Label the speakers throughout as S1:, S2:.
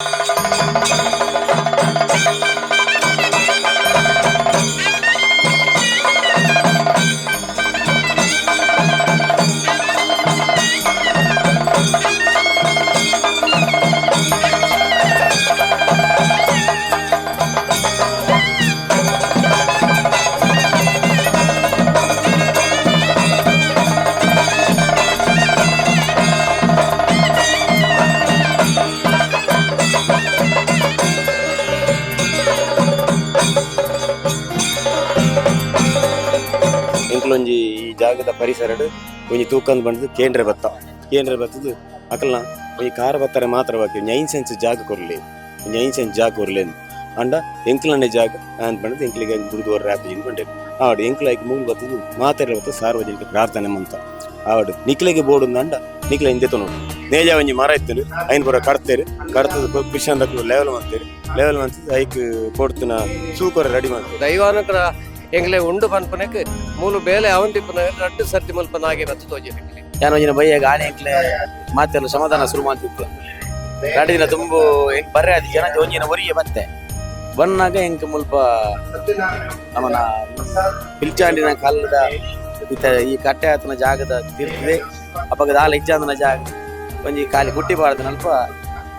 S1: ಎಂಕ್ಲೊಂಜಿ ಈ ಜಾಗದ ಪರಿಸರಡು ಒಂಜಿ ತೂಕಂದ್ ಬಂದು ಕೇಂದ್ರ ಬತ್ತ ಕೇಂದ್ರ ಬತ್ತದು ಅಕಲ್ನ ಒಂಜಿ ಕಾರ ಬತ್ತಾರೆ ಮಾತ್ರ ಬಾಕಿ ಒಂಜಿ ಐನ್ ಸೆನ್ಸ್ ಜಾಗ ಕೊರ್ಲಿ ಒಂಜಿ ಐನ್ ಸೆನ್ಸ್ ಜಾಗ ಕೊರ್ಲೇನು ಅಂಡ ಎಂಕ್ಲನೆ ಜಾಗ ಅಂತ ಬಂದು ಎಂಕ್ಲಿಗೆ ಗುರುದ್ವಾರ ರ್ಯಾಪ್ ಬಂಡೆ ಆವಡು ಎಂಕ್ಲ ಐಕ್ ಮೂಲ ಬತ್ತದು ಮಾತ್ರ ಬತ್ತ ಸಾರ್ವಜನಿಕ ಪ್ರಾರ್ಥನೆ ಮಂತ ಆವಡು ನಿಕ್ಲೆಗೆ ಬೋರ್ಡ್ ಅಂಡ ನಿಕ್ಲೆ ಹಿಂದೆ ತೊಗೊಂಡು ನೇಜ ಒಂಜಿ ಮರ ಇತ್ತರು ಐನ್ ಪೂರ ಕಡ್ತೇರು. ಕಡ್ತದ ಕೃಷಿ ಲೆವೆಲ್ ಮಾಡ್ತೇರು ಲೆವೆಲ್ ಮಾಡ್ತಿದ್ದು ಐಕ್ ಕೊಡ್ತಿನ ಸೂಪರ್ ರೆಡಿ ಮಾಡ್ತೇವೆ
S2: ದೈವಾನುಗ್ರಹ. ಎಂಗ್ಲೆ ಉಂಡು ಪನ್ಪನಕ್ ಮೂಲು ಬೇಲೆ ಅವಂಟಿಪ್ಪನ ರಡ್ಡು ಸರ್ತಿ ಮುಲ್ಪನಾಗೆ ಬತ್ತು ತೋಜಿ
S3: ಯಾನ್ ಒಂಜಿನ ಬಯ್ಯ ಗಾಳಿ ಎಂಕ್ಲೆ ಮಾತೆಲ್ಲ ಸಮಾಧಾನ ಶುರು ಮಾಡ್ತಿತ್ತು. ಎರಡು ದಿನ ತುಂಬು ಹೆಂಗ್ ಬರ್ರೆ ಜನ ಒಂಜಿನ ಒರಿಗೆ ಬತ್ತೆ ಬನ್ನಾಗ ಎಂಕ್ ಮುಲ್ಪ ನಮ್ಮನ ಪಿಲ್ಚಾಂಡಿನ ಕಾಲದ ಈ ಕಟ್ಟೆ ಆತನ ಜಾಗದ ತಿರ್ತದೆ. ಅಪ್ಪಗ ದಾಲ ಇಜ್ಜಾಂದನ ಜಾಗ. ಒಂಜಿ ಖಾಲಿ ಗುಟ್ಟಿ ಬಾರ್ದು ನಲ್ಪ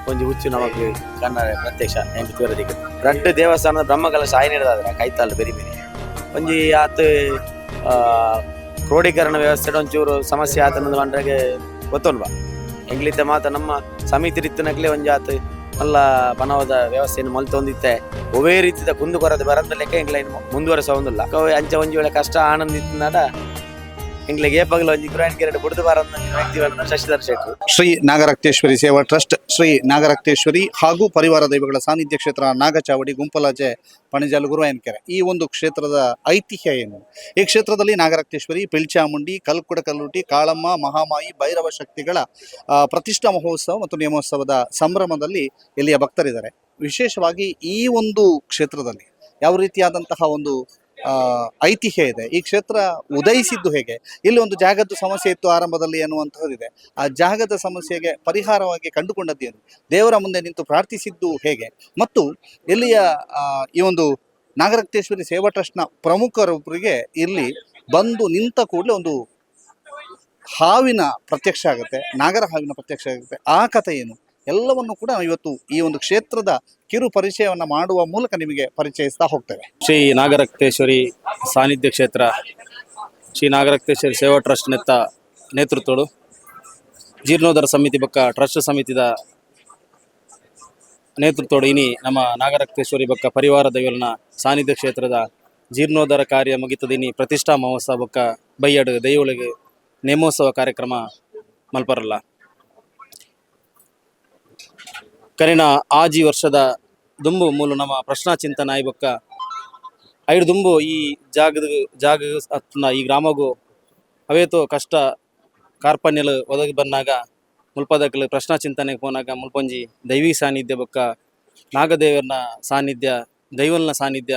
S3: ಒಂಜಿ ಹುಚ್ಚು ನಮಗೆ ಕಣ್ಣ ಪ್ರತ್ಯಕ್ಷ ಎಂಕ್ ತೋರದಿಕ್ಕೆ. ರಡ್ಡು ದೇವಸ್ಥಾನದ ಬ್ರಹ್ಮಕಲ ಸಾಯಿ ಹಿಡ್ದಾದ್ರ ಕೈತಾಲ್ ಬೇರೆ ಬೇರೆ. ಒಂಜಿ ಆತ್ ಕ್ರೋಢೀಕರಣ ವ್ಯವಸ್ಥೆ ಒಂಚೂರು ಸಮಸ್ಯೆ ಆತನದು ಮಂಡ್ರೆಗೆ ಗೊತ್ತೊಲ್ವಾ ಎಂಗ್ಲಿತ ಮಾತ ನಮ್ಮ ಸಮಿತಿ ರೀತಿನಕ್ಲೆ ಒಂಜಿ ಆತ್ ಮಲ್ಲ ಬನವದ ವ್ಯವಸ್ಥೆಯನ್ನು ಮಲ್ತೊಂದಿತ್ತೆ. ಒವೇ ರೀತಿಯ ಕುಂದು ಕೊರತೆ ಬರಂದ ಲೆಕ್ಕ ಎಂಗ್ಲ ಮುಂದುವರೆಸ ಒಂದಿಲ್ಲ ಕವೆ ಅಂಚ ಒಂಜಿ ವೇಳೆ ಕಷ್ಟ ಆನಂದಿತ್ತನಾಡ
S4: ಶ್ರೀ ನಾಗರಕ್ತೇಶ್ವರಿ ಸೇವಾ ಟ್ರಸ್ಟ್, ಶ್ರೀ ನಾಗರಕ್ತೇಶ್ವರಿ ಹಾಗೂ ಪರಿವಾರ ದೈವಗಳ ಸಾನ್ನಿಧ್ಯ ಕ್ಷೇತ್ರ ನಾಗಚಾವಡಿ, ಗುಂಪಲಾಜೆ, ಪಣಜಾಲು, ಗುರುವಾಯನಕೆರೆ. ಈ ಒಂದು ಕ್ಷೇತ್ರದ ಐತಿಹ್ಯ ಏನು? ಈ ಕ್ಷೇತ್ರದಲ್ಲಿ ನಾಗರಕ್ತೇಶ್ವರಿ ಪಿಲ್ಚಾಮುಂಡಿ ಕಲ್ಕುಡ, ಕಲ್ಲುಟಿ, ಕಾಳಮ್ಮ, ಮಹಾಮಾಯಿ, ಭೈರವ ಶಕ್ತಿಗಳ ಪ್ರತಿಷ್ಠಾ ಮಹೋತ್ಸವ ಮತ್ತು ನಿಯಮೋತ್ಸವದ ಸಂಭ್ರಮದಲ್ಲಿ ಇಲ್ಲಿಯ ಭಕ್ತರಿದ್ದಾರೆ. ವಿಶೇಷವಾಗಿ ಈ ಒಂದು ಕ್ಷೇತ್ರದಲ್ಲಿ ಯಾವ ರೀತಿಯಾದಂತಹ ಒಂದು ಐತಿಹ್ಯ ಇದೆ. ಈ ಕ್ಷೇತ್ರ ಉದಯಿಸಿದ್ದು ಹೇಗೆ? ಇಲ್ಲಿ ಒಂದು ಜಾಗದ ಸಮಸ್ಯೆ ಇತ್ತು ಆರಂಭದಲ್ಲಿ ಅನ್ನುವಂತಹದ್ದಿದೆ ಆ ಜಾಗದ ಸಮಸ್ಯೆಗೆ ಪರಿಹಾರವಾಗಿ ಕಂಡುಕೊಂಡದ್ದೇನು ದೇವರ ಮುಂದೆ ನಿಂತು ಪ್ರಾರ್ಥಿಸಿದ್ದು ಹೇಗೆ? ಮತ್ತು ಇಲ್ಲಿಯ ಈ ಒಂದು ನಾಗರಕ್ತೇಶ್ವರಿ ಸೇವಾ ಟ್ರಸ್ಟ್ನ ಪ್ರಮುಖರೊಬ್ಬರಿಗೆ ಇಲ್ಲಿ ಬಂದು ನಿಂತ ಕೂಡಲೇ ಒಂದು ಹಾವಿನ ಪ್ರತ್ಯಕ್ಷ ಆಗುತ್ತೆ. ನಾಗರ ಹಾವಿನ ಪ್ರತ್ಯಕ್ಷ ಆಗುತ್ತೆ. ಆ ಕಥೆ ಏನು? ಎಲ್ಲವನ್ನು ಕೂಡ ಇವತ್ತು ಈ ಒಂದು ಕ್ಷೇತ್ರದ ಕಿರು ಪರಿಚಯವನ್ನ ಮಾಡುವ ಮೂಲಕ ನಿಮಗೆ ಪರಿಚಯಿಸ್ತಾ ಹೋಗ್ತೇವೆ.
S5: ಶ್ರೀ ನಾಗರಕ್ತೇಶ್ವರಿ ಸಾನ್ನಿಧ್ಯ ಕ್ಷೇತ್ರ, ಶ್ರೀ ನಾಗರಕ್ತೇಶ್ವರಿ ಸೇವಾ ಟ್ರಸ್ಟ್ ನೆತ್ತ ನೇತೃತ್ವಗಳು, ಜೀರ್ಣೋದ್ಧಾರ ಸಮಿತಿ ಬಕ್ಕ ಟ್ರಸ್ಟ್ ಸಮಿತಿದ ನೇತೃತ್ವಡು ಇನಿ ನಮ್ಮ ನಾಗರಕ್ತೇಶ್ವರಿ ಬಕ್ಕ ಪರಿವಾರ ದೈವಲ್ನ ಸಾನ್ನಿಧ್ಯ ಕ್ಷೇತ್ರದ ಜೀರ್ಣೋದ್ಧಾರ ಕಾರ್ಯ ಮುಗಿತದಿನಿ ಪ್ರತಿಷ್ಠಾ ಮಹೋತ್ಸವ ಬಕ್ಕ ಬೈಯಡು ದೈವಳಿಗೆ ನೇಮೋತ್ಸವ ಕಾರ್ಯಕ್ರಮ ಮಲ್ಪರಲ್ಲ. ಕರಿನ ಆಜಿ ವರ್ಷದ ದುಂಬು ಮೂಲ ನಮ್ಮ ಪ್ರಶ್ನಾ ಚಿಂತನ ಆಯ್ ಬೊಕ್ಕ. ಐಡು ದುಂಬು ಈ ಜಾಗದ ಜಾಗ ಹತ್ತಿನ ಈ ಗ್ರಾಮಗೂ ಅವೇತೋ ಕಷ್ಟ ಕಾರ್ಪಣ್ಯಲು ಒದಗಿ ಬಂದಾಗ ಮುಲ್ಪದಕ್ಕಲು ಪ್ರಶ್ನಾ ಚಿಂತನೆಗೆ ಪೋನಾಗ ಮುಲ್ಪೊಂಜಿ ದೈವಿ ಸಾನ್ನಿಧ್ಯ ಬೊಕ್ಕ, ನಾಗದೇವರನ ಸಾನ್ನಿಧ್ಯ, ದೈವಲ್ನ ಸಾನ್ನಿಧ್ಯ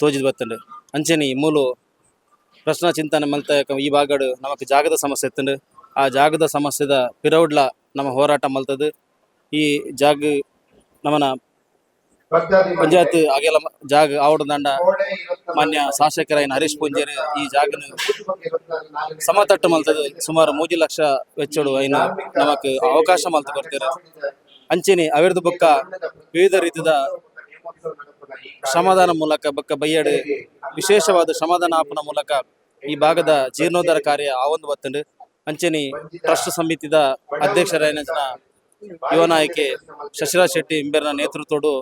S5: ತೋಜಿದ್ ಬತ್ತಂಡು. ಅಂಚನಿ ಮೂಲು ಪ್ರಶ್ನಾ ಚಿಂತನೆ ಮಲ್ತ ಈ ಭಾಗಡು ನಮಕ್ ಜಾಗದ ಸಮಸ್ಯೆ ಎತ್ತಂಡು ಆ ಜಾಗದ ಸಮಸ್ಯೆದ ಪಿರೌಡ್ಲ ನಮ್ಮ ಹೋರಾಟ ಮಲ್ತದು. ಈ ಜಾಗ ನಮನ ಪಂಚಾಯತ್ ಆಗೆಲ್ಲ ಜಾಗ ಆವಡ ದಂಡ ಮಾನ್ಯ ಶಾಸಕರೈನ ಹರೀಶ್ ಪೂಂಜೇರಿ ಈ ಜಾಗನ ಸಮತಟ್ಟು ಮಲ್ತದ. ಸುಮಾರು ಮೂಜಿ ಲಕ್ಷ ವೆಚ್ಚಡು ಐನ ನಮಕ್ ಅವಕಾಶ ಮಲ್ತ ಕೊಡ್ತೀರ. ಅಂಚಿನಿ ಅವಿರ್ದ ಬೊಕ್ಕ ವಿವಿಧ ರೀತಿಯ ಶ್ರಮದಾನ ಮೂಲಕ ಬೊಕ್ಕ ಬಯ್ಯಡ್ ವಿಶೇಷವಾದ ಶ್ರಮದಾನ ಆಪನ ಮೂಲಕ ಈ ಭಾಗದ ಜೀರ್ಣೋದ್ಧಾರ ಕಾರ್ಯ ಆವೊಂದು ಬತ್ತಂಡು. ಅಂಚೆನಿ ಟ್ರಸ್ಟ್ ಸಮಿತಿದ ಅಧ್ಯಕ್ಷರ ಜನ ಯುವ ನಾಯಕಿ ಶಶಿರಾಜ್ ಶೆಟ್ಟಿ ಇಂಬೆರ್ನ ನೇತೃತ್ವಡು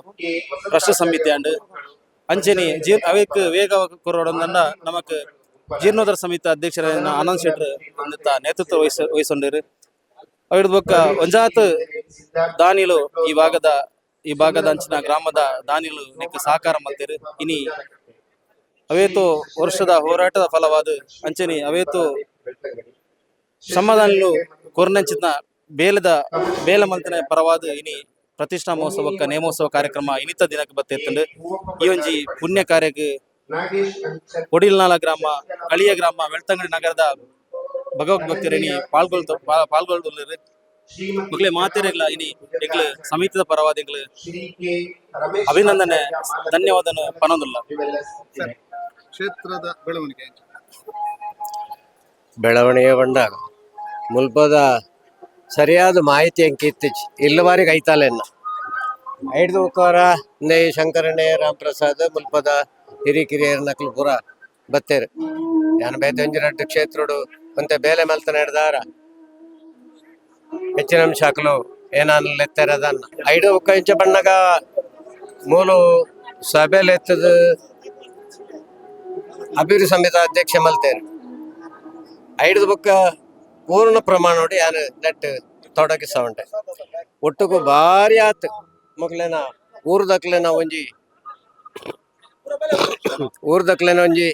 S5: ರಾಷ್ಟ್ರ ಸಮಿತಿ ಅಂಡ್ ಅಂಚನಿ ಜೀರ್ ಅವೇಕ್ ವೇಗ ಕೊರೋಡಂದ ನಮಕ್ ಜೀರ್ಣೋದ್ಧಾರ ಸಮಿತಿ ಅಧ್ಯಕ್ಷರಾದ ಆನಂದ್ ಶೆಟ್ರ್ ನೇತೃತ್ವ ವಹಿಸ, ವಹಿಸೊಂಡಿರು. ಅವ್ರ ಬೊಕ್ಕ ಒಂಜಾತ್ ದಾನಿಲು ಈ ಭಾಗದ ಈ ಭಾಗದ ಅಂಚಿನ ಗ್ರಾಮದ ದಾನಿಲು ನಿಕ್ಕ ಸಹಕಾರ ಮಲ್ತೇರು ಇನಿ ಅವೇತು ವರ್ಷದ ಹೋರಾಟದ ಫಲವಾದ ಅಂಚನಿ ಅವೇತು ಶ್ರಮದಾನಿಲು ಕೊರ್ನಂಚಿನ ಬೇಲದ ಬೇಲ ಮಲ್ತನ ಪರವಾದ ಇನಿ ಪ್ರತಿಷ್ಠಾ ಮಹೋತ್ಸವಕ್ಕ ನೇಮೋತ್ಸವ ಕಾರ್ಯಕ್ರಮ ಇನಿತ ದಿನಕ್ಕೆ ಬತ್ತಿತ್ತಂಡು ಈ ಒಂಜಿ ಪುಣ್ಯ ಕಾರ್ಯಕ್ಕೆ ಒಡಿಲ್ನಾಲ ಗ್ರಾಮ ಕಳಿಯ ಗ್ರಾಮ ವೆಳ್ತಂಗಡಿ ನಗರದ ಭಗವದ್ ಭಕ್ತರೇನಿ ಪಾಲ್ಗೊಳ್ತ ಪಾಲ್ಗೊಳ್ಳುತ್ತಾರೆ ಮಕ್ಕಳೇ ಮಾತೇರಿಲ್ಲ ಇನಿ ಎಂಕ್ಲು ಸಮಿತಿದ ಪರವಾದ ಎಂಕ್ಲು ಅಭಿನಂದನೆ ಧನ್ಯವಾದ ಪನೊಂದುಲ್ಲ.
S4: ಕ್ಷೇತ್ರದ ಬೆಳವಣಿಗೆ.
S2: ಬೆಳವಣಿಗೆ ಬಂದಾಗ ಮುಲ್ಪದ ಸರಿಯಾದ ಮಾಹಿತಿ ಅಂಕಿ ಇತ್ತೀಚೆ ಇಲ್ಲವಾರಿಗೆ ಐಡ್ದು ಕೋರ ನೇ ಶಂಕರಣ್ಣೆ ರಾಮ್ ಪ್ರಸಾದ್ ಮುಲ್ಪದ ಹಿರಿಕಿರಿಯರ್ ನಕ್ಲು ಪುರ ಬತ್ತೇರು. ಯಾನ ಬೇತಂಜಿರಟ್ಟು ಕ್ಷೇತ್ರಡು ಒಂತೆ ಬೇಲೆ ಮಲ್ತನ ಹಿಡ್ದಾರ. ಹೆಚ್ಚಿನ ಅಂಶ ಹಾಕಲು ಏನಾನು ಲೆತ್ತಾರೆ ಐಡು ಉಕ್ಕ ಇಂಚ ಬಣ್ಣಗ ಮೂಲು ಸಭೆಲೆತ್ತದ ಅಭಿವೃದ್ಧಿ ಸಮಿತಿ ಅಧ್ಯಕ್ಷ ಮಲ್ತೇರು. ಐದು ಬುಕ್ಕ ಪೂರ್ಣ ಪ್ರಮಾಣ ನೋಡಿ ಯಾರು ನೆಟ್ ತೊಡಗಿಸ ಉಂಟೆ ಒಟ್ಟಿಗೂ ಭಾರಿ ಆತು. ಮಕ್ಳೇನ ಊರ್ದಕ್ಲೆನ ಒಂಜಿ ಊರ್ದಕ್ಲೆನ ಒಂಜಿ,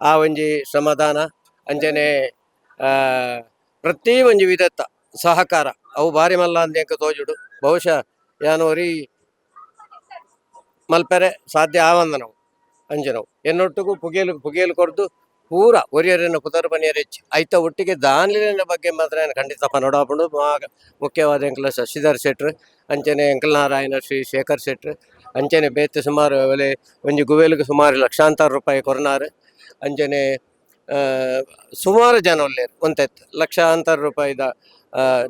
S2: ಆ ಒಂಜಿ ಸಮಾಧಾನ, ಅಂಜನೆ ಪ್ರತಿ ಒಂಜಿ ವಿಧತ್ತ ಸಹಕಾರ. ಅವು ಭಾರಿ ಮಲ್ಲ ಅಂದ್ಯಂಕ ತೋಜುಡು. ಬಹುಶಃ ಯಾನೋರಿ ಮಲ್ಪೆರೆ ಸಾಧ್ಯ ಆವಂದ ನಾವು, ಅಂಜನವು. ಎನ್ನೊಟ್ಟಿಗೂ ಪುಗೇಲು ಪುಗೇಲು ಕೊಡ್ದು ಪೂರ ಒರಿಯರನ್ನು ಪುದರ್ ಬನಿಯರ್ ಹೆಚ್ಚು. ಐತ ಒಟ್ಟಿಗೆ ದಾನ್ಲಿನ ಬಗ್ಗೆ ಮಾತ್ರ ನಾನು ಖಂಡಿತ ಪನೋಡಾಪುಂಡು ಮುಖ್ಯವಾದ ಎಂಕಲ ಶಶಿಧರ್ ಶೆಟ್ರ್, ಅಂಚನೆ ಎಂಕಲ್ ನಾರಾಯಣ ಶ್ರೀ ಶೇಖರ್ ಶೆಟ್ರ್, ಅಂಚನೆ ಬೇತೆ ಸುಮಾರು ಒಲೆ ಒಂಜಿ ಗುವೇಲಿಗೆ ಸುಮಾರು ಲಕ್ಷಾಂತರ ರೂಪಾಯಿ ಕೊರನಾರು, ಅಂಚನೆ ಸುಮಾರು ಜನ ಒಳ್ಳೆಯರು ಒಂತೆತ್ತು ಲಕ್ಷಾಂತರ ರೂಪಾಯಿದ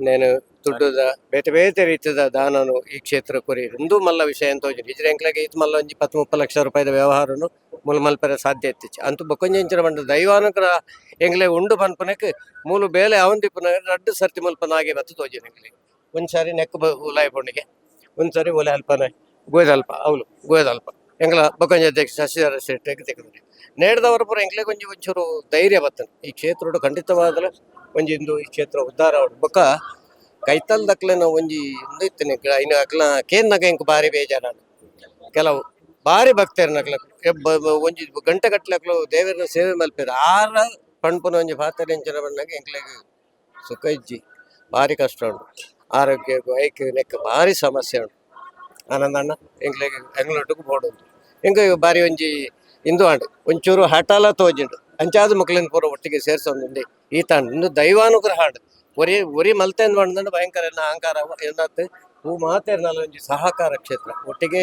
S2: ನೇನು ದುಡ್ಡುದ ಬೇತೆ ಬೇತೆ ರೀತಿಯ ದಾನನು ಈ ಕ್ಷೇತ್ರ ಕೊರಿ. ಹಿಂದೂ ಮಲ್ಲ ವಿಷಯ ಅಂತ ಹೋಗಿ ಇದ್ರ ಎಂಕ್ಲೆಗೆ ಇದು ಮಲ್ಲ ಒಂಜಿ ಪತ್ತು ಮುಪ್ಪ ಲಕ್ಷ ರೂಪಾಯಿದ ವ್ಯವಹಾರನು ಮೂಲ ಮಲ್ಪರೆ ಸಾಧ್ಯ ಇತ್ತಿಚ್ಚು. ಅಂತೂ ಬೊಕ್ಕೊಂಜೆಂಚಿನ ಬಂಡ ದೈವಾನುಗ್ರಹ ಎಂಗ್ಲೆ ಉಂಡು ಪನ್ಪನಕ್ಕೆ ಮೂಲು ಬೇಲೆ ಅವಂದಿಪ್ಪನ ರಡ್ಡು ಸರ್ತಿ ಮುಲ್ಪನಾಗೆ ಬತ್ತು ತೋಜಿನ ಎಂಗ್ಲೆ ಒಂದ್ಸಾರಿ ನೆಕ್ ಉಲಾಯ್ ಪೊಂಡಿಗೆ ಒಂದ್ ಸಾರಿ ಒಲೆ ಅಲ್ಪನ ಗೋಯ್ದಲ್ಪ ಅವಳು ಗೋಯ್ದಲ್ಪ ಎಂಗ್ಲ ಬೊಕ್ಕೊಂಜ ಅಧ್ಯಕ್ಷ ಶಶಿಧರ ಶೆಟ್ಟಿಗೆ ತೆಗೆದ್ರೆ ನೇಡ್ದವರ ಪುರ ಎಂಗ್ಲೆ ಒಂಜಿ ಒಂಚೂರು ಧೈರ್ಯ ಬತ್ತನ್. ಈ ಕ್ಷೇತ್ರ ಒಂಜಿ ಇಂದು ಈ ಕ್ಷೇತ್ರ ಉದ್ಧಾರ ಬೊಕ್ಕ ಕೈತಲ್ ದಕ್ಲೆನ ಒಂಜಿ ಇಂದು ಇತ್ತನೆ ಇನ್ನು ಅಕ್ಲ ಕೇನ್ ನಗ ಎಂಕ್ ಬಾರಿ ಬೇಜಾರ ಕೆಲವು ಬಾರಿ ಭಕ್ತರು ನಕ್ಲ ಒಂಜಿ ಗಂಟೆ ಗಟ್ಲಕ್ಲು ದೇವರನ್ನ ಸೇವೆ ಮಲ್ಪೇರು ಆರ ಪಣ್ಪುನ ಒಂಜಿ ಪಾತರೆಂಚಿನ ಬಣ್ಣಗ ಎಂಕ್ಲೆಗ್ ಸುಖ ಇಜ್ಜಿ ಭಾರಿ ಕಷ್ಟ ಉಂಟು ಆರೋಗ್ಯ ಐಕ್ ನೆಕ್ ಭಾರಿ ಸಮಸ್ಯೆ ಉಂಟು ಆನಂದಣ್ಣ ಎಂಕ್ಲೆಗ್ ಎಂಗ್ಲೊಟ್ಟಿಗೂ ಬೋಡುಂಟು ಎಂಕ ಬಾರಿ ಒಂಜಿ ಇಂದು ಆಂಡು ಒಂಚೂರು ಹಠಾಲ ತೋಜಿಂಡು ಅಂಚಾದ ಮಕ್ಳಿನ ಪೂರ ಒಟ್ಟಿಗೆ ಸೇರ್ಸೊಂದುಂಡಿ ಈತ ಇನ್ನು ದೈವಾನುಗ್ರಹ ಆಂಡು ಒರಿ ಒರಿ ಮಲ್ತೆಂದು ಬಂದಂಡು ಭಯಂಕರ ಎನ್ನ ಅಹಂಕಾರ ಎನ್ನತ್ತೆ ಹೂ ಮಾತೇರ್ನಲ್ಲ ಒಂಜಿ ಸಹಕಾರ ಕ್ಷೇತ್ರ. ಒಟ್ಟಿಗೆ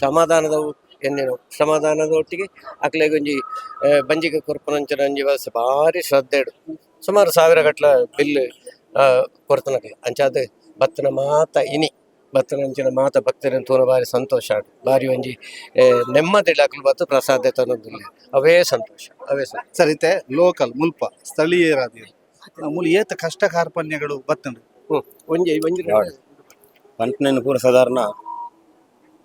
S2: ಸಮಾಧಾನದ ಎನ್ನೇನು ಸಮಾಧಾನದ ಒಟ್ಟಿಗೆ ಅಕ್ಲೆಗೊಂಜಿ ಬಂಜಿಗೆ ಕೊರ್ಪನಂಚಿನ ಒಂಜಿ ವ್ಯವಸ್ಥೆ ಭಾರಿ ಶ್ರದ್ಧೆಡು ಸುಮಾರು ಸಾವಿರ ಗಟ್ಲ ಬಿಲ್ ಕೊರ್ತನಕ್ಲೆ ಅಂಚಾದ ಭತ್ತನ ಮಾತ ಇನಿ. ಬತ್ತನಂಚಿನ ಮಾತ ಭಕ್ತರನ್ನು ತೋನ ಬಾರಿ ಸಂತೋಷ ಆಡು. ಬಾರಿ ಒಂಜಿ ನೆಮ್ಮದಿ ಅಕ್ಲು ಬತ್ತು ಪ್ರಸಾದ ಅವೇ ಸಂತೋಷ. ಅವೇ
S4: ಸರಿತೆ ಲೋಕಲ್ ಮುಲ್ಪ ಸ್ಥಳೀಯರಾದಿರು ಮೂಲ ಏತ ಕಷ್ಟ ಕಾರ್ಪಣ್ಯಗಳು
S2: ಬತ್ತನ್ರಿ ಒಂಜಿ ಒಂಜಿ
S1: ಪೂರ ಸಾಧಾರಣ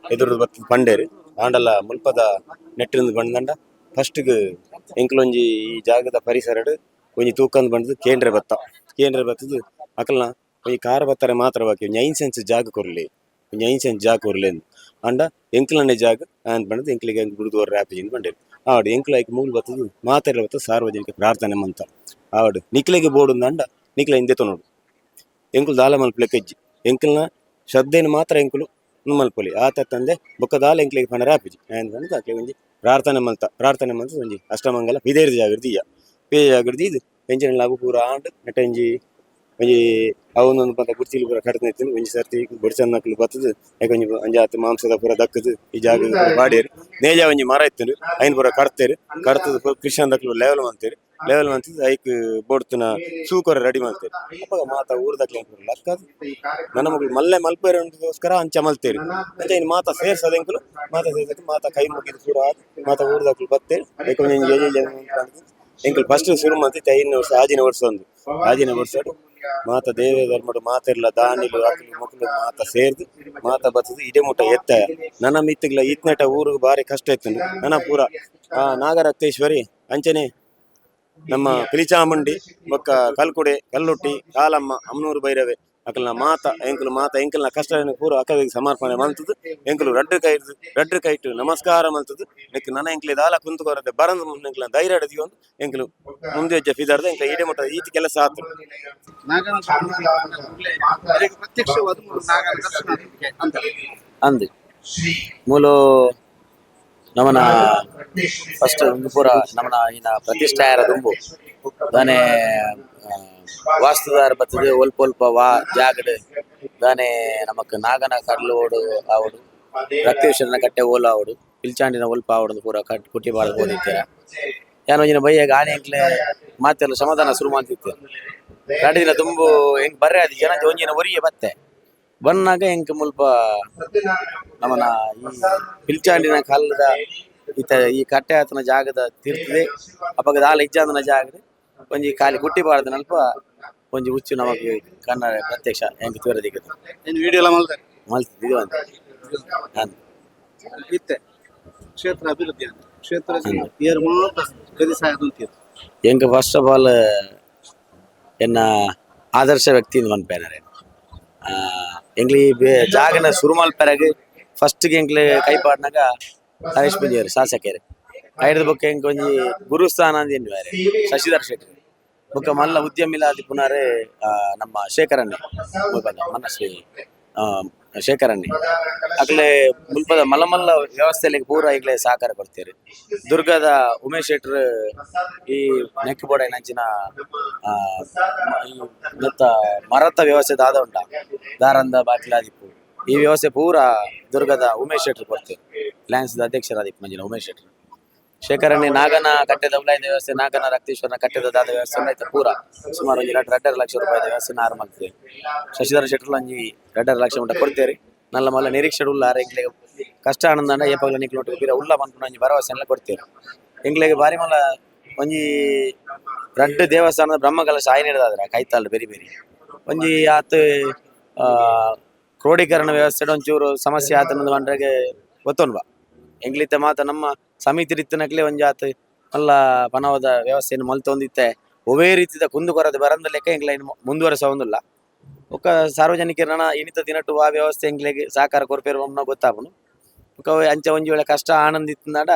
S1: ಎದುರು ಬತ್ತ ಪಂಡೇರಿ ಆಂಡಲ ಮುಲ್ಪದ ನೆಟ್ಟಿನಿಂದ ಬಂದಂಡ ಫಸ್ಟ್ಗೆ ಎಂಕ್ಲೊಂಜಿ ಈ ಜಾಗದ ಪರಿಸರಡ್ ಒಂಜಿ ತೂಕಂದು ಬಂದದ್ದು ಕೇಂದ್ರ ಬತ್ತ. ಕೇಂದ್ರ ಬತ್ತದು ಅಕಲ್ನ ಒಂಜಿ ಕಾರ ಬತ್ತರೆ ಮಾತ್ರ ಬಾಕಿ ಒಂಜಿ ಐನ್ ಸೆನ್ಸ್ ಜಾಗ ಕೊರ್ಲಿ ಒಂಜಿ ಐನ್ ಸೆನ್ಸ್ ಜಾಗ ಕೊರ್ಲಿ ಅಂದ್. ಅಂಡ ಎಂಕ್ಲನೆ ಜಾಗ ಅಂತ ಬಂದದ್ದು ಎಂಕ್ಲಿಗೆ ಎಂಕ್ ರ್ಯಾಪ್ ರ್ಯಾಪಿಜಿಂದ ಬಂಡೇರು ಆಡ್ ಎಂಕ್ಲ ಐಕ್ ಮೂಲ ಬತ್ತದು ಮಾತಾಡ ಬತ್ತ ಸಾರ್ವಜನಿಕ ಪ್ರಾರ್ಥನೆ ಮಂತ ಆವಡು నిఖిలకి ಬೋಡು ಅಂಡ నిఖిల ಎಂಕುಲು ದಾಲ ಮಲ್ಪಲೆ ಕೆಜ್ಜಿ. ಎಂಕಲ್ನ ಶ್ರದ್ಧೆನ ಮಾತ್ರ ಎಂಕುಲು ಮಲ್ಪೊಲಿ. ಆತ ತಂದೆ ಬೊಕ್ಕ ದಾಲ ಎಂಕ್ಲೆಗೆ ಪಂಡ ರಾಪಿಜಿ ಬಂದು ಆಕೆ ಒಂಜಿ ಪ್ರಾರ್ಥನೆ ಮಲ್ತ ಪ್ರಾರ್ಥನೆ ಮಲ್ತ ಒಂಜಿ ಅಷ್ಟಮಂಗಲ ಪಿದೇರ್ದ ಜಾಗೃತಿ ಇಯ್ಯ ಪೇ ಜಾಗೃತಿ ಇದು. ಎಂಜಿನ ಲಾಗು ಪೂರ ಆಂಡ್ ನೆಟ್ಟ ಒಂಜಿ ಅವನೊಂದು ಪಂತ ಕುರ್ಚಿಲಿ ಪೂರ ಕಡ್ತೈತಿನ ಒಂಜಿ ಸರ್ತಿ ಬೊಡ್ಸನ್ನಕ್ಲು ಬತ್ತದು. ಯಾಕೊಂಜಿ ಅಂಜಾತ ಮಾಂಸದ ಪೂರ ದಕ್ಕದು. ಈ ಜಾಗದ ಬಾಡೇರು ನೇಜ ಒಂಜಿ ಮರ ಇತ್ತು ಐನ್ ಪೂರ ಕಡ್ತೇರು. ಕಡ್ತದ ಪೂರ ದಕ್ಲು ಲೆವೆಲ್ ಮಂತೇರು. ಲೆವೆಲ್ ಮಂತಿದ್ದು ಐಕ್ ಬೋಡ್ತಿನ ಸೂಕರ ರೆಡಿ ಮಾಡ್ತೇವೆ ಅಪ್ಪ ಮಾತ ಊರ್ದ ಕ್ಲೈಂಟ್ ಲಕ್ಕದ ನನ್ನ ಮಗಳು ಮಲ್ಲೆ ಮಲ್ಪೇರೋಸ್ಕರ ಅಂಚ ಮಲ್ತೇರಿ. ಅಂತ ಇನ್ನು ಮಾತ ಸೇರ್ಸದೆಂಕಲು ಮಾತ ಸೇರ್ಸಕ್ಕೆ ಮಾತ ಕೈ ಮುಗಿದು ಸುರು ಆದ್ ಮಾತ ಊರ್ದಕ್ಲು ಬರ್ತೇವೆ ಎಂಕಲ್ ಫಸ್ಟ್ ಶುರು ಮಾಡ್ತಿತ್ತು ಐದನೇ ವರ್ಷ ಆಜಿನ ವರ್ಷ ಒಂದು. ಆಜಿನ ವರ್ಷ ಮಾತ ದೇವ ಧರ್ಮಡು ಮಾತೆರ್ಲ ದಾನಿಲು ಅಕ್ಕಲು ಮಕ್ಕಳು ಮಾತ ಸೇರ್ದು ಮಾತ ಬತ್ತದು ಇದೇ ಮುಟ್ಟ ಎತ್ತ. ನನ್ನ ಮಿತ್ತಿಗ್ಲ ಇತ್ನೆಟ ಊರು ಬಾರಿ ಕಷ್ಟ ಇತ್ತು ನನ್ನ ಪೂರ, ಆ ಅಂಚನೆ ನಮ್ಮ ಪಿಲಿಚಾಮುಂಡಿ ಬೊಕ್ಕ ಕಲ್ಕುಡೆ ಕಲ್ಲುಟ್ಟಿ ಕಾಲಮ್ಮ ಅಮ್ನೂರು ಬೈರವೆ ಅಕಲ್ನ ಮಾತ ಎಂಕುಲು ಮಾತ ಎಂಕಲ್ನ ಕಷ್ಟ ಪೂರ ಅಕವಿಗೆ ಸಮರ್ಪಣೆ ಮಂತದ್ದು ಎಂಕುಲು ರಡ್ಡು ಕೈ ರಡ್ಡು ಕೈಟು ನಮಸ್ಕಾರ ಮಂತದ್ದು ನೆಕ್ ನನ್ನ ಎಂಕ್ಲೆ ದಾಲ ಕುಂತು ಕೊರತೆ ಬರಂದು ಎಂಕ್ಲ ಧೈರ್ಯ ಹಿಡಿದು ಎಂಕುಲು ಮುಂದೆ ಹೆಜ್ಜೆ ಫಿದರ್ದ ಎಂಕ್ಲ ಈಡೆ ಮಟ್ಟ ಈತಿ ಕೆಲಸ ಆತು.
S3: ಅಂದ್. ಮೂಲು ನಮನ ಫಸ್ಟ್ ಪೂರ ನಮನ ಇನ ಪ್ರತಿಷ್ಠಾಯರ ದುಂಬು. ದಾನೆ ವಾಸ್ತುದಾರ ಬತ್ತದು ಒಲ್ಪ ಒಲ್ಪ ವಾ ಜಾಗಡ್. ದಾನೆ ನಮಕ್ ನಾಗನ ಕಡ್ಲು ಓಡು ಆವಡು. ರಕ್ತೇಶ್ವರನ ಕಟ್ಟೆ ಓಲ ಆವಡು. ಪಿಲ್ಚಾಂಡಿನ ಒಲ್ಪ ಆವಡು ಪೂರ ಕಟ್ ಕುಟ್ಟಿ ಬಾಳ ಓದಿತ್ತೀರ ಯಾನು ಒಂಜಿನ ಬಯ್ಯ ಗಾಳಿ ಎಂಕ್ಲೆ ಮಾತೆಲ್ಲ ಸಮಾಧಾನ ಶುರು ಮಾಡ್ತಿತ್ತು ಎರಡು ದಿನ ತುಂಬು ಹೆಂಗ್ ಬರ್ರೆ ಅದು ಜನ ಒಂಜಿನ ಒರಿಗೆ ಬತ್ತೆ. ಬಂದಾಗ ಹೆಂಗ್ ಮುಲ್ಪ ನಮ್ಮನ ಈ ಪಿಲ್ಚಾಂಡಿನ ಕಾಲದ ಈತ ಈ ಕಟ್ಟೆ ಆತನ ಜಾಗದ ತೀರ್ಥದೆ ಅಪಗದ ಆಲ ಇಜ್ಜಾಂದನ ಜಾಗದೆ ಒಂಜಿ ಖಾಲಿ ಗುಟ್ಟಿ ಬಾರ್ದ ನಲ್ಪ ಒಂಜಿ ಹುಚ್ಚು ನಮಗೆ ಕನ್ನಡ ಪ್ರತ್ಯಕ್ಷ ಹೆಂಗ್ ತೋರದಿಕ್ಕ
S4: ಏನು ವಿಡಿಯೋ ಎಲ್ಲ ಮಲ್ತಾರೆ
S3: ಮಲ್ತಿದ್ದು ಅಂತ. ನಾನು
S4: ಇತ್ತೆ. ಕ್ಷೇತ್ರ ಅಭಿವೃದ್ಧಿ ಅಂತ. ಕ್ಷೇತ್ರ ಏರ್
S3: ಹೆಂಗ್ ಫಸ್ಟ್ ಆಫ್ ಆಲ್ ಎನ್ನ ಆದರ್ಶ ವ್ಯಕ್ತಿ ಮನ್ಪೇನರೆ ಎಂಗ್ಲಿ ಜಾಗನ ಶುರು ಮಲ್ಪೆರಗ್ ಫಸ್ಟ್ ಎಂಗ್ಲಿ ಕೈಪಾಡ್ನಾಗ ಹರೀಶ್ ಪುಂಜಿಯರು ಶಾಸಕರು ಐದು ಬೊಕ್ಕ ಎಂಕ್ ಒಂಜಿ ಗುರುಸ್ಥಾನ ಎನ್ನುವಾರೆ ಶಶಿಧರ್ ಶೆಟ್ಟಿ. ಬೊಕ್ಕ ಮಲ್ಲ ಉದ್ಯಮಿಲಾದಿ ಪುನರೆ ಆ, ನಮ್ಮ ಶೇಖರಣ್ಣೆ ಮನಶ್ರೀ ಶೇಖರಣ್ಣೆ ಅಕ್ಲೆ ಮುಲ್ಪದ ಮಲ್ಲ ಮಲ್ಲ ವ್ಯವಸ್ಥೆಯಲ್ಲಿ ಪೂರ ಈಗಲೇ ಸಹಕಾರ ಕೊಡ್ತೀರಿ. ದುರ್ಗದ ಉಮೇಶ್ ಶೆಟ್ಟರ್ ಈ ನೆಕ್ ಬೋಡ ನಂಚಿನ ಮರತ ವ್ಯವಸ್ಥೆ ದಾದ ಉಂಟ. ದಾರಂದ ಬಾಕಿಲಾದಿಪ್ಪು ಈ ವ್ಯವಸ್ಥೆ ಪೂರ ದುರ್ಗದ ಉಮೇಶ್ ಶೆಟ್ರ್ ಕೊಡ್ತೇವೆ ಅಧ್ಯಕ್ಷರಾದ ಇಪ್ಪ ಮಂಜಿನ ಉಮೇಶ್ ಶೆಟ್ಟರ್ ಶೇಖರಣೆ ನಾಗನ ಕಟ್ಟೆದ ಉಲಾಯ್ದ ವ್ಯವಸ್ಥೆ, ನಾಗನ ರಕ್ತೇಶ್ವರನ ಕಟ್ಟೆದ ದಾದ ವ್ಯವಸ್ಥೆ ಆಯ್ತು ಪೂರ. ಸುಮಾರು ಒಂದು ಎರಡು ಎರಡರ ಲಕ್ಷ ರೂಪಾಯಿ ವ್ಯವಸ್ಥೆ ಆರಂಭ ಆಗ್ತದೆ ಶಶಿಧರ ಶೆಟ್ಟರ್ ಒಂಜಿ ಎರಡರ ಲಕ್ಷ ಮಟ್ಟ ಕೊಡ್ತೇವೆ ನಲ್ಲ ಮಲ್ಲ ನಿರೀಕ್ಷೆ ಉಲ್ಲ ಎಂಗ್ಲೆಗೆ ಕಷ್ಟ ಆನಂದ ಏಪಾಗಲ ನಿಕ್ ನೋಟಿ ಬೀರ ಉಲ್ಲ ಬಂದ್ಕೊಂಡು ಒಂಜಿ ಭರವಸೆ ಎಲ್ಲ ಕೊಡ್ತೇವೆ ಎಂಗ್ಲೆಗೆ ಬಾರಿ ಮಲ್ಲ ಒಂಜಿ ರಡ್ಡ್ ದೇವಸ್ಥಾನದ ಬ್ರಹ್ಮಕಲಶ ಆಯ್ನ ಹಿಡ್ದಾದ್ರೆ ಕೈತಾಲ್ ಬೇರೆ ಬೇರೆ. ಒಂಜಿ ಆತ ಕ್ರೋಢೀಕರಣ ವ್ಯವಸ್ಥೆ ಒಂಚೂರು ಸಮಸ್ಯೆ ಆತನದು ಬಂಡ್ರೆಗೆ ಗೊತ್ತೊನ್ವಾ ಎಂಗ್ಲಿತ್ತ ಮಾತ ನಮ್ಮ ಸಮಿತಿ ರೀತಿನಕ್ಲೆ ಒಂಜಿ ಆತ್ ಅಲ್ಲ ಪನವದ ವ್ಯವಸ್ಥೆಯನ್ನು ಮಲ್ತೊಂದಿತ್ತೆ. ಒವೇ ರೀತಿದ ಕುಂದುಕೊರತೆ ಬರಂದ ಲೆಕ್ಕ ಎಂಗ್ಲ ಇನ್ನು ಮುಂದುವರೆಸ ಒಂದಿಲ್ಲ ಒಕ್ಕ ಸಾರ್ವಜನಿಕರನ ಇನಿತ ದಿನಟ್ಟು ಆ ವ್ಯವಸ್ಥೆ ಎಂಗ್ಲೆಗೆ ಸಹಕಾರ ಕೊರಪೇರು ಒಮ್ಮನ ಗೊತ್ತಾಪುನು ಒಕ್ಕ ಅಂಚ ಒಂಜಿ ವೇಳೆ ಕಷ್ಟ ಆನಂದಿತ್ತನಾಡ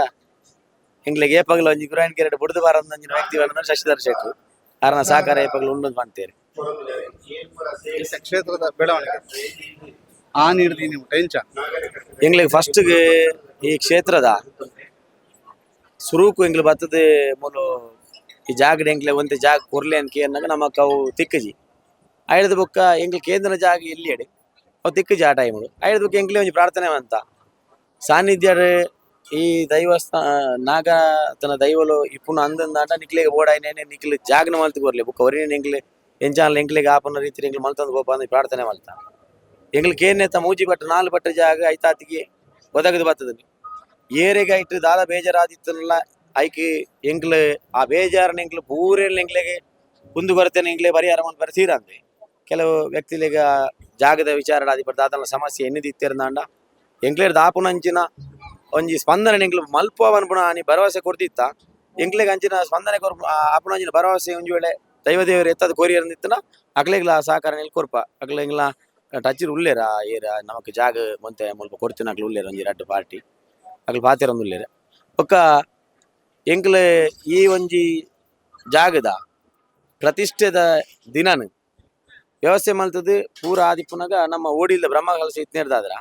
S3: ಎಂಗ್ಲೆಗೆ ಏಪಗಲ ಒಂಜಿ ಗುರಾಯನ್ ಕೆರೆಡ್ ಬುಡ್ದು ಬಾರಂದ ವ್ಯಕ್ತಿ ಶಶಿಧರ್ ಶಶಿಧರ ಶೆಟ್ರು. ಕಾರಣ ಸಹಕಾರ ಏಪಗಲು ಉಂಡು
S4: ಇತ್ತೆ ಕ್ಷೇತ್ರದ ಬೆಳವಣಿಗೆ. ಆ ನೀಡ್ದಿ ನೀವು ಟೆನ್ಷನ್
S3: ಎಂಗ್ಲಿಗೆ ಫಸ್ಟ್ಗೆ ಈ ಕ್ಷೇತ್ರದ ಸುರೂಕು ಎಂಗ್ಲು ಬರ್ತದೆ ಮೂಲು ಈ ಜಾಗಡ್ ಎಂಕ್ಲೆ ಒಂತೆ ಜಾಗ ಕೊರ್ಲೆ ಅಂತ ನಮ್ಮ ನಮಕ್ ಅವು ತಿಕ್ಕಜಿ. ಆಯ್ದ ಬುಕ್ಕ ಎಂಗ್ಲ ಕೇಂದ್ರ ಜಾಗ ಎಲ್ಲಿ ಅಡಿ ಅವು ತಿಕ್ಕಜಿ ಆ ಟೈಮು ಆಯ್ದ ಬೊಕ್ಕ ಎಂಗ್ಲಿ ಒಂಜಿ ಪ್ರಾರ್ಥನೆ ಅಂತ ಸಾನ್ನಿಧ್ಯ ಈ ದೈವಸ್ಥಾ ನಾಗ ತನ್ನ ದೈವಲು ಇಪ್ಪುನ ಅಂದಂದಾಟ ನಿಕ್ಲಿಗೆ ಓಡಾಯ್ನೇನೆ ನಿಕ್ಲಿ ಜಾಗನ ಮಲ್ತಿ ಬರ್ಲಿ. ಬೊಕ್ಕ ಒರಿನ ಎಂಗ್ಲೆ ಎಂಚಾನ್ಲ ಎಂಗ್ಲಿಗೆ ಆಪನ ರೀತಿ ಎಂಗ್ಲಿ ಮಲ್ತಂದು ಗೋಪ ಅಂದ್ರೆ ಪ್ರಾರ್ಥನೆ ಮಲ್ತ ಮೂಜಿ ಬಟ್ಟ ನಾಲ್ ಬಟ್ಟ ಜಾಗ ಐತಾತಿಗೆ ಒದಗದು ಬರ್ತದೆ. ಏರೆಗೆ ಇಟ್ಟು ದಾದ ಬೇಜಾರಾದಿತ್ತಲ್ಲ ಐಕಿ ಎಂಗ್ಲ ಆ ಬೇಜಾರನ ಎಂಗ್ಲ ಪೂರೆಲ್ಲ ಎಂಗ್ಲೆಗೆ ಕುಂದು ಬರ್ತೇನೆ ಎಂಗ್ಲೆ ಪರಿಹಾರ ಮಾಡಿ ಬರ್ತೀರ ಅಂದೆ ಕೆಲವು ವ್ಯಕ್ತಿಲಿಗ ಜಾಗದ ವಿಚಾರ ಆದಿಪಟ್ಟು ದಾದನ ಸಮಸ್ಯೆ ಎನ್ನಿದಿತ್ತಿರಂದಾಂಡ ಎಂಗ್ಲೇರ್ ದಾಪುನಂಚಿನ ಒಂಜಿ ಸ್ಪಂದನೆ ಎಂಗ್ಲು ಮಲ್ಪವನ್ಪುಣ ನೀ ಭರವಸೆ ಕೊಡ್ತಿತ್ತ ಎಂಗ್ಲೆಗೆ ಅಂಚಿನ ಸ್ಪಂದನೆ ಕೊರ್ ಆಪುನಂಚಿನ ಭರವಸೆ ಒಂಜಿ ವೇಳೆ ದೈವ ದೇವರು ಎತ್ತದ ಕೋರಿಯರ್ನಿತ್ತನ ಅಕ್ಲೆಗ್ಲ ಸಹಕಾರ ಕೊರ್ಪ ಅಕ್ಲೆಗ್ಲ ಟಚ್ಚಿರ್ ಉಳ್ಳೇರ? ಏರ? ನಮಕ್ ಜಾಗ ಮೊಂತೆ ಮುಲ್ಪ ಅಕ್ಲು ಉಳ್ಳೇರ ಒಂಜಿ ರಡ್ಡು ಪಾರ್ಟಿ ಅಕ್ಲು ಪಾತಿರೊಂದು ಉಳ್ಳೇರ? ಬೊಕ್ಕ ಎಂಕ್ಲೆ ಈ ಒಂಜಿ ಜಾಗದ ಪ್ರತಿಷ್ಠೆದ ದಿನನ್ ವ್ಯವಸ್ಥೆ ಮಲ್ತದು ಪೂರ ಆದಿಪ್ಪುನಾಗ ನಮ್ಮ ಓಡಿಲ್ದ ಬ್ರಹ್ಮಕಲಶ ಇತ್ನೇರ್ದಾದ್ರ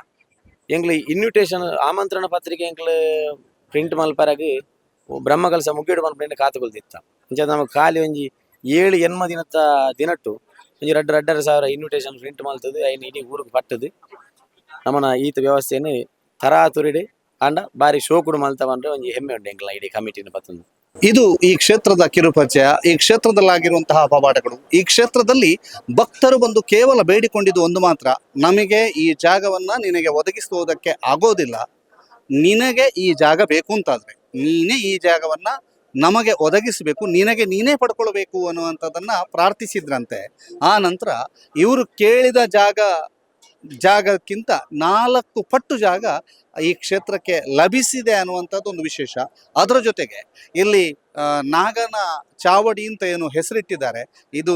S3: ಎಂಗ್ಲ ಇನ್ವಿಟೇಷನ್ ಆಮಂತ್ರಣ ಪತ್ರಿಕೆ ಎಂಕ್ಲ ಪ್ರಿಂಟ್ ಮಲ್ಪರಾಗ ಬ್ರಹ್ಮಕಲಶ ಮುಗಿಡು ಮಲ್ಪನೆ ಕಾತುಕೊಳ್ತಿತ್ತ ಅಂಚ ನಮಕ್ ಖಾಲಿ ಒಂಜಿ ಏಳು ಎನ್ಮ ದಿನತ್ತ ದಿನಟ್ಟು ಒಂಜಿ ಎರಡು ರಡ್ಡರ ಸಾವಿರ ಇನ್ವಿಟೇಷನ್ ಪ್ರಿಂಟ್ ಮಲ್ತದೆ ಐ ಇಡೀ ಊರಿಗೆ ಪಟ್ಟದು ನಮ್ಮನ ಈತ ವ್ಯವಸ್ಥೆಯನ್ನು ತರಾತುರಿಡಿ ಅಂಡ ಬಾರಿ ಶೋಕುಡು ಮಲ್ತವಂದ್ರೆ ಒಂದು ಹೆಮ್ಮೆ ಉಂಟು ಲೈಡಿ ಇಡೀ ಕಮಿಟಿನ ಪತ್ತೊಂದು.
S4: ಇದು ಈ ಕ್ಷೇತ್ರದ ಕಿರುಪರಿಚಯ, ಈ ಕ್ಷೇತ್ರದಲ್ಲಾಗಿರುವಂತಹ ಪವಾಡಗಳು ಈ ಕ್ಷೇತ್ರದಲ್ಲಿ ಭಕ್ತರು ಬಂದು ಕೇವಲ ಬೇಡಿಕೊಂಡಿದ್ದು ಒಂದು ಮಾತ್ರ, ನಮಗೆ ಈ ಜಾಗವನ್ನ ನಿನಗೆ ಒದಗಿಸುವುದಕ್ಕೆ ಆಗೋದಿಲ್ಲ. ನಿನಗೆ ಈ ಜಾಗ ಬೇಕು ಅಂತಾದ್ರೆ ನೀನೇ ಈ ಜಾಗವನ್ನ ನಮಗೆ ಒದಗಿಸಬೇಕು, ನಿನಗೆ ನೀನೇ ಪಡ್ಕೊಳ್ಬೇಕು ಅನ್ನುವಂಥದ್ದನ್ನು ಪ್ರಾರ್ಥಿಸಿದ್ರಂತೆ. ಆ ನಂತರ ಇವರು ಕೇಳಿದ ಜಾಗ, ಜಾಗಕ್ಕಿಂತ ನಾಲ್ಕು ಪಟ್ಟು ಜಾಗ ಈ ಕ್ಷೇತ್ರಕ್ಕೆ ಲಭಿಸಿದೆ ಅನ್ನುವಂಥದ್ದು ಒಂದು ವಿಶೇಷ. ಅದರ ಜೊತೆಗೆ ಇಲ್ಲಿ ನಾಗನ ಚಾವಡಿ ಅಂತ ಏನು ಹೆಸರಿಟ್ಟಿದ್ದಾರೆ, ಇದು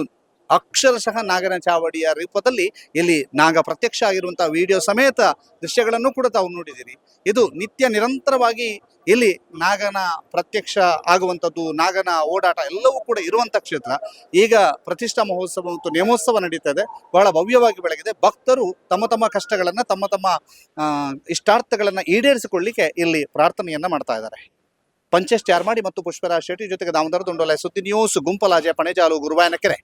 S4: ಅಕ್ಷರಶಃ ನಾಗನ ಚಾವಡಿಯ ರೂಪದಲ್ಲಿ ಇಲ್ಲಿ ನಾಗ ಪ್ರತ್ಯಕ್ಷ ಆಗಿರುವಂತಹ ವಿಡಿಯೋ ಸಮೇತ ದೃಶ್ಯಗಳನ್ನು ಕೂಡ ತಾವು ನೋಡಿದ್ದೀರಿ. ಇದು ನಿತ್ಯ ನಿರಂತರವಾಗಿ ಇಲ್ಲಿ ನಾಗನ ಪ್ರತ್ಯಕ್ಷ ಆಗುವಂಥದ್ದು, ನಾಗನ ಓಡಾಟ ಎಲ್ಲವೂ ಕೂಡ ಇರುವಂಥ ಕ್ಷೇತ್ರ. ಈಗ ಪ್ರತಿಷ್ಠಾ ಮಹೋತ್ಸವ ಮತ್ತು ನೇಮೋತ್ಸವ ನಡೀತದೆ. ಬಹಳ ಭವ್ಯವಾಗಿ ಬೆಳಗಿದೆ. ಭಕ್ತರು ತಮ್ಮ ತಮ್ಮ ಕಷ್ಟಗಳನ್ನ, ತಮ್ಮ ತಮ್ಮ ಇಷ್ಟಾರ್ಥಗಳನ್ನು ಈಡೇರಿಸಿಕೊಳ್ಳಿಕ್ಕೆ ಇಲ್ಲಿ ಪ್ರಾರ್ಥನೆಯನ್ನ ಮಾಡ್ತಾ ಇದ್ದಾರೆ. ಪಂಚೇಶ್ ಚಾರ್ಮಾಡಿ ಮತ್ತು ಪುಷ್ಪರಾಜ್ ಶೆಟ್ಟಿ ಜೊತೆಗೆ ದಾಮೋದರ ದುಂಡೋಲೆ ಸುದ್ದಿ ನ್ಯೂಸ್ ಗುಂಪಲಾಜೆ ಪಣೆಜಾಲು ಗುರುವಾಯನ ಕೆರೆ